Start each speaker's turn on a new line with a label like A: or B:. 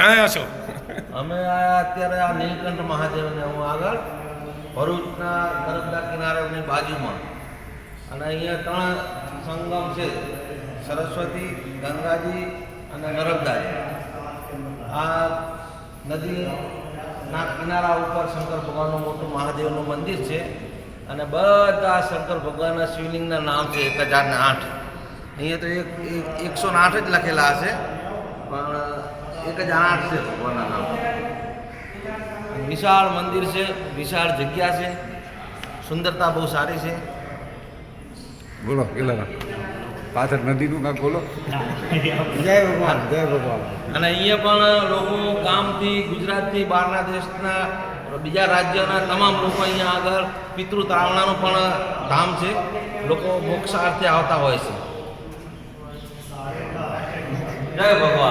A: આવ્યા છો?
B: અમે આ અત્યારે આ નીલકંઠ મહાદેવને હું આગળ ભરૂચના નર્મદા કિનારાની બાજુમાં. અને અહીંયા ત્રણ સંગમ છે, સરસ્વતી, ગંગાજી અને નર્મદાજી. આ નદીના કિનારા ઉપર શંકર ભગવાનનું મોટું મહાદેવનું મંદિર છે. અને બધા શંકર ભગવાનના શિવલિંગના નામ છે એક હજાર ને આઠ. અહીંયા તો એક- એકસો ને આઠ જ લખેલા હશે. પણ એક જ આઠ છે ભગવાનના નામ. વિશાળ મંદિર છે વિશાળ જગ્યા છે. સુંદરતા બહુ સારી છે.
C: બોલો કેટલા પાછળ નદીનું કાંક બોલો.
D: જય ભગવાન. જય ભગવાન.
B: અને અહીંયા પણ લોકો ગામથી ગુજરાતથી બહારના દેશના બીજા રાજ્યના તમામ લોકો અહીંયા આગળ પિતૃ તાવણાનું પણ ધામ છે. લોકો મોક્ષાર્થે આવતા હોય છે. જય ભગવાન.